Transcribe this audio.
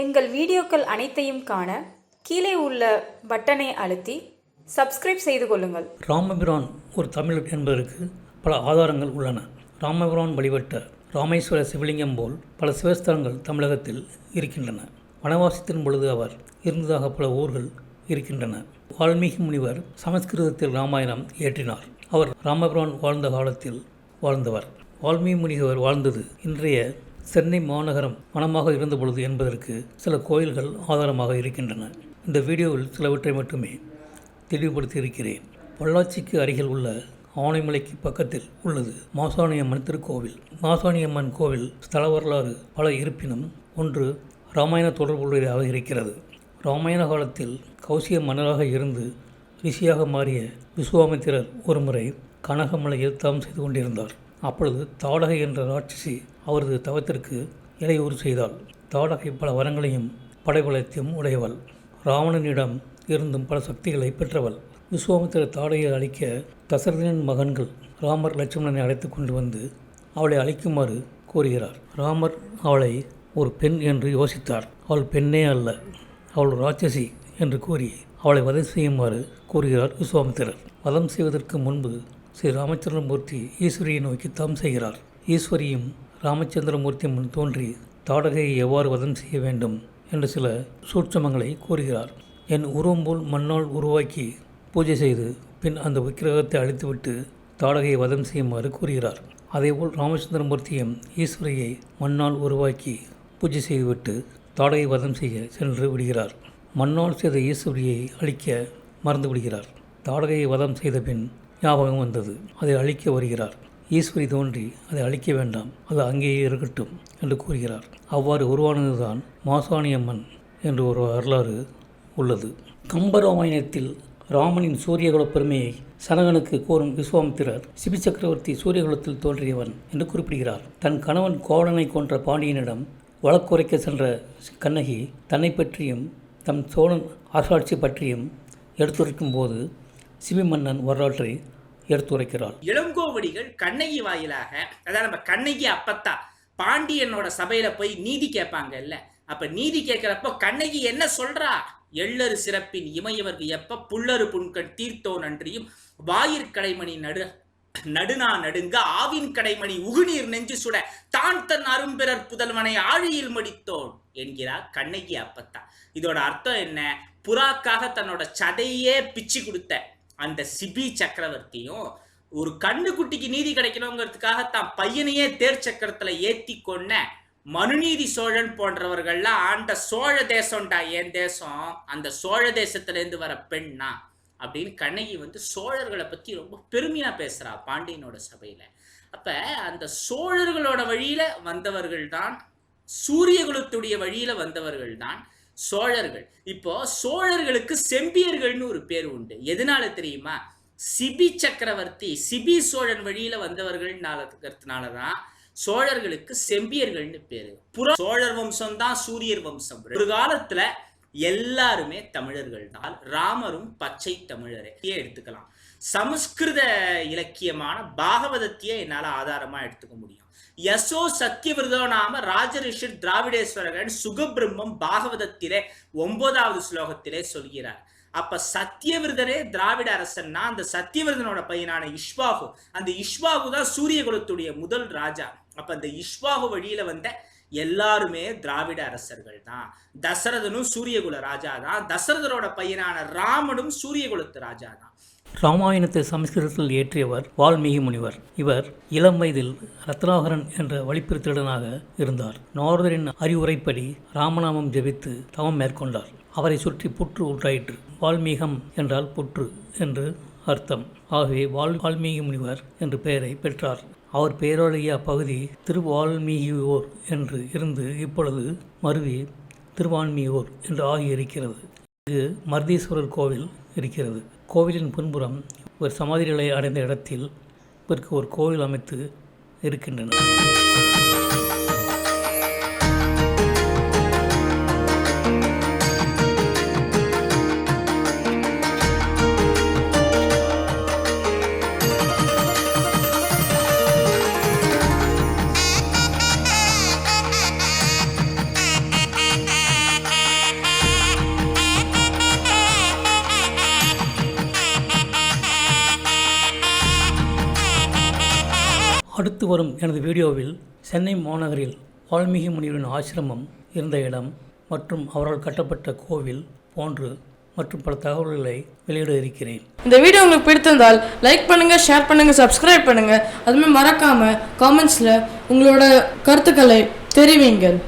எங்கள் வீடியோக்கள் அனைத்தையும் காண கீழே உள்ள பட்டனை அழுத்தி சப்ஸ்கிரைப் செய்து கொள்ளுங்கள். ராமபிரான் ஒரு தமிழர் என்பதற்கு பல ஆதாரங்கள் உள்ளன. ராமபிரான் வழிபட்ட ராமேஸ்வர சிவலிங்கம் போல் பல சிவஸ்தலங்கள் தமிழகத்தில் இருக்கின்றன. வனவாசத்தின் பொழுது அவர் இருந்ததாக பல ஊர்கள் இருக்கின்றன. வால்மீகி முனிவர் சமஸ்கிருதத்தில் ராமாயணம் இயற்றினார். அவர் ராமபிரான் வாழ்ந்த காலத்தில் வாழ்ந்தவர். வால்மீகி முனிவர் வாழ்ந்தது இன்றைய சென்னை மாநகரம் மனமாக இருந்த பொழுது என்பதற்கு சில கோயில்கள் ஆதாரமாக இருக்கின்றன. இந்த வீடியோவில் சிலவற்றை மட்டுமே தெளிவுபடுத்தி இருக்கிறேன் பொள்ளாச்சிக்கு அருகில் உள்ள ஆனைமலைக்கு பக்கத்தில் உள்ளது மாசாணியம்மன் திருக்கோவில். மாசாணியம்மன் கோவில் ஸ்தல வரலாறு பல இருப்பினும் ஒன்று ராமாயண தொடர்புடையதாக இருக்கிறது. ராமாயண காலத்தில் கௌசிய மன்னராக இருந்து ரிஷியாக மாறிய விஸ்வாமித்திரர் ஒருமுறை கனகமலையில் தவம் செய்து கொண்டிருந்தார். அப்பொழுது தாடகை என்ற ராட்சசி அவரது தவத்திற்கு இடையூறு செய்தாள். தாடகை பல வரங்களையும் படைபலத்தையும் உடையவள். ராவணனிடம் இருந்தும் பல சக்திகளை பெற்றவள். விஸ்வாமித்திர தாடையை அழிக்க தசரதனின் மகன்கள் ராமர் லட்சுமணனை அழைத்து கொண்டு வந்து அவளை அழிக்குமாறு கூறுகிறார். ராமர் அவளை ஒரு பெண் என்று யோசித்தார். அவள் பெண்ணே அல்ல அவள் ராட்சசி என்று கூறி அவளை வதை செய்யுமாறு கூறுகிறார் விஸ்வாமித்திரர் வதம் செய்வதற்கு முன்பு ஸ்ரீ ராமச்சந்திரமூர்த்தி ஈஸ்வரியை நோக்கி தவம் செய்கிறார். ஈஸ்வரியும் ராமச்சந்திரமூர்த்தி முன் தோன்றி தாடகையை எவ்வாறு வதம் செய்ய வேண்டும்? என்று சில சூட்சமங்களை கூறுகிறார். என் உருவம் போல் மண்ணால் உருவாக்கி பூஜை செய்து பின் அந்த விக்கிரகத்தை அழித்துவிட்டு தாடகையை வதம் செய்யுமாறு கூறுகிறார். அதேபோல் ராமச்சந்திரமூர்த்தியும் ஈஸ்வரியை மண்ணால் உருவாக்கி பூஜை செய்துவிட்டு தாடகை வதம் செய்ய சென்று விடுகிறார். மண்ணால் செய்த ஈஸ்வரியை அழிக்க மறந்து விடுகிறார் தாடகையை வதம் செய்த பின் ஞாபகம் வந்தது. அதை அழிக்க வருகிறார். ஈஸ்வரி தோன்றி அதை அழிக்க வேண்டாம். அது அங்கேயே இருக்கட்டும் என்று கூறுகிறார். அவ்வாறு உருவானதுதான் மாசாணியம்மன் என்று ஒரு வரலாறு உள்ளது. கம்பராமாயணத்தில் ராமனின் சூரியகுல பெருமையை சனகனுக்கு கோரும் விஸ்வாமித்திரர் சிபி சக்கரவர்த்தி சூரியகுலத்தில் தோன்றியவன் என்று குறிப்பிடுகிறார். தன் கணவன் கோவலனை கொன்ற பாண்டியனிடம் வழக்குரைக்க சென்ற கண்ணகி தன்னை பற்றியும் தம் சோழன் அரசாட்சி பற்றியும் எடுத்துரைக்கும் போது சிவி மன்னன் வரலாற்றை எடுத்துரைக்கிறார். இளங்கோவடிகள் கண்ணகி வாயிலாக அதாவது நம்ம கண்ணகி அப்பத்தா பாண்டியனோட சபையில போய் நீதி கேட்பாங்கல்ல அப்ப நீதி கேட்கிறப்போ கண்ணகி என்ன சொல்றா? எள்ளறு சிறப்பின் இமையவர்க்கு எப்ப புல்லரு புண்கண் தீர்த்தோ நன்றியும் வாயிற்கடைமணி நடு நடுநா நடுங்க ஆவின் கடைமணி உகுநீர் நெஞ்சு சுட தான் தன் அரும்பிறர் புதல்வனை ஆழியில் மடித்தோன். என்கிறார் கண்ணகி அப்பத்தா. இதோட அர்த்தம் என்ன? புறாக்காக தன்னோட சதையே பிச்சு கொடுத்த அந்த சிபி சக்கரவர்த்தியும் ஒரு கண்ணுக்குட்டிக்கு நீதி கிடைக்கணுங்கிறதுக்காக தான் பையனையே தேர் சக்கரத்துல ஏத்தி கொன்ன மனுநீதி சோழன் போன்றவர்கள்லாம் ஆண்ட சோழ தேசம்டா என் தேசம் அந்த சோழ தேசத்துல இருந்து வர பெண்ணா? அப்படின்னு கண்ணகி வந்து சோழர்களை பத்தி ரொம்ப பெருமையா பேசுறா பாண்டியனோட சபையில. அப்ப அந்த சோழர்களோட வழியில வந்தவர்கள் தான் சூரிய குலத்துடைய வழியில வந்தவர்கள் தான் சோழர்கள். இப்போ சோழர்களுக்கு செம்பியர்கள்னு ஒரு பேர் உண்டு. எதனால தெரியுமா? சிபி சக்கரவர்த்தி சிபி சோழன் வழியில வந்தவர்கள்னாலதுனால தான் சோழர்களுக்கு செம்பியர்கள்னு பேரு. புற சோழர் வம்சம் தான் சூரியர் வம்சம். ஒரு காலத்துல எல்லாருமே தமிழர்கள் தான் ராமரும் பச்சை தமிழரே. எடுத்துக்கலாம். சமஸ்கிருத இலக்கியமான பாகவதத்தையே என்னால ஆதாரமா எடுத்துக்க முடியும். யசோ சத்தியவிரதோ நாம ராஜரிஷர் திராவிடேஸ்வரகன் சுகபிரம்மம் பாகவதத்திலே ஒன்பதாவது ஸ்லோகத்திலே சொல்கிறார். அப்ப சத்தியவிரதரே திராவிட அரசன்னா அந்த சத்தியவிரதனோட பையனான இஷ்வாகு. அந்த இஷ்வாகு தான் சூரியகுலத்துடைய முதல் ராஜா. அப்ப அந்த இஷ்வாகு வழியில வந்த எல்லாருமே திராவிட அரசர்கள் தான். தசரதனும் சூரியகுல ராஜா தான். தசரதனோட பையனான ராமனும் சூரியகுலத்து ராஜா தான். ராமாயணத்தை சமஸ்கிருதத்தில் இயற்றியவர் வால்மீகி முனிவர். இவர் இளம் வயதில் ரத்னாகரன் என்ற வழிப்பிரித்திடனாக இருந்தார். நாரதரின் அறிவுரைப்படி ராமநாமம் ஜெபித்து தவம் மேற்கொண்டார். அவரை சுற்றி புற்று உற்றாயிற்று வால்மீகம் என்றால் புற்று என்று அர்த்தம். ஆகவே வால் வால்மீகி முனிவர் என்று பெயரை பெற்றார். அவர் பெயராலேயே அப்பகுதி திருவால்மீகியோர் என்று இருந்து இப்பொழுது மருவி திருவான்மியோர் என்று ஆகியிருக்கிறது. இங்கு மருதீஸ்வரர் கோவில் இருக்கிறது. கோவிலின் பின்புறம் ஒரு சமாதிகளை அடைந்த இடத்தில் இவருக்கு ஒரு கோவில் அமைத்து இருக்கின்றன அடுத்து வரும் எனது வீடியோவில் சென்னை மாநகரில் வால்மீகி முனிவரின் ஆசிரமம் இருந்த இடம் மற்றும் அவரால் கட்டப்பட்ட கோவில் போன்று மற்றும் பல தகவல்களை வெளியிட இருக்கிறேன். இந்த வீடியோ உங்களுக்கு பிடித்திருந்தால் லைக் பண்ணுங்க ஷேர் பண்ணுங்க சப்ஸ்கிரைப் பண்ணுங்க. அதுமாதிரி மறக்காம காமெண்ட்ஸில் உங்களோட கருத்துக்களை தெரிவிங்கள்.